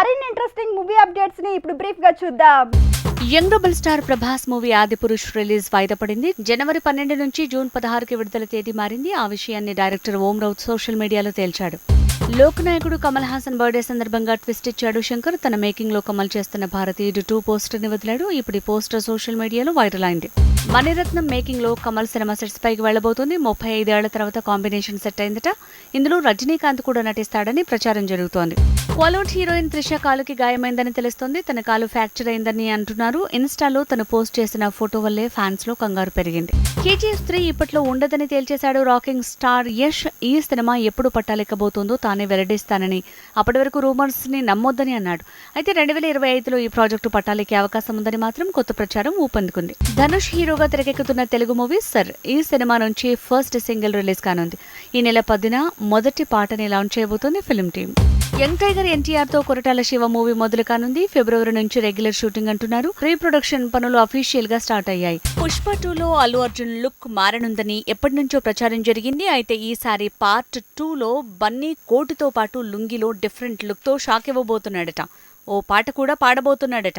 మరిన్ని interesting movie అప్డేట్స్ని ఇప్పుడు బ్రీఫ్గా చూద్దాం. Young double star Prabhas movie Adipurush release వాయిదా పడింది జనవరి పన్నెండు నుంచి జూన్ పదహారుకి విడుదల తేదీ మారింది. ఆ విషయాన్ని డైరెక్టర్ ఓం రౌత్ సోషల్ మీడియాలో తేల్చాడు. లోకనాయకుడు కమల్ హాసన్ బర్త్డే సందర్భంగా ట్విస్ట్ ఇచ్చాడు శంకర్. తన మేకింగ్లో కమల్ చేస్తున్న భారతీయుడు టూ పోస్టర్ని వదిలాడు. ఇప్పుడు ఈ పోస్టర్ సోషల్ మీడియాలో వైరల్ అయింది. మణిరత్నం మేకింగ్లో కమల్ సినిమా సెట్స్ పైకి వెళ్ళబోతుంది ముప్పై ఐదేళ్ళ తర్వాత కాంబినేషన్ సెట్ అయిందట. ఇందులో రజనీకాంత్ కూడా నటిస్తాడని ప్రచారం జరుగుతోంది. బాలీవుడ్ హీరోయిన్ త్రిష కాలుకి గాయమైందని తెలుస్తోంది. తన కాలు ఫ్రాక్చర్ అయిందని అంటున్నారు. ఇన్స్టాలో తను పోస్ట్ చేసిన ఫోటో వల్లే ఫ్యాన్స్లో కంగారు పెరిగింది. కేజీఎఫ్ త్రీ ఇప్పట్లో ఉండదని తేల్చేశాడు రాకింగ్ స్టార్ యష్. ఈ సినిమా ఎప్పుడు పట్టాలెక్కబోతుందో తానే వెల్లడిస్తానని అప్పటి వరకు రూమర్స్ని నమ్మొద్దని అన్నాడు. అయితే రెండు వేల ఇరవై ఐదులో ఈ ప్రాజెక్టు పట్టాలెక్కే అవకాశం ఉందని మాత్రం కొత్త ప్రచారం ఊపందుకుంది. ధనుష్ హీరోగా తెరకెక్కుతున్న తెలుగు మూవీ సర్. ఈ సినిమా నుంచి ఫస్ట్ సింగిల్ రిలీజ్ కానుంది. ఈ నెల పదిన మొదటి పాటని లాంచ్ చేయబోతోంది ఫిల్మ్ టీం యంగ్ టైగర్ ఎన్టీఆర్తో కొరటాల శివ మూవీ మొదలు కానుంది. ఫిబ్రవరి నుంచి రెగ్యులర్ షూటింగ్ అంటున్నారు. ప్రీ ప్రొడక్షన్ పనులు అఫీషియల్గా స్టార్ట్ అయ్యాయి. పుష్ప టూలో అల్లు అర్జున్ లుక్ మారనుందని ఎప్పటి నుంచో ప్రచారం జరిగింది. అయితే ఈసారి పార్ట్ టూలో బన్నీ కోటుతో పాటు లుంగిలో డిఫరెంట్ లుక్తో షాక్ ఇవ్వబోతున్నాడట. ఓ పాట కూడా పాడబోతున్నాడట.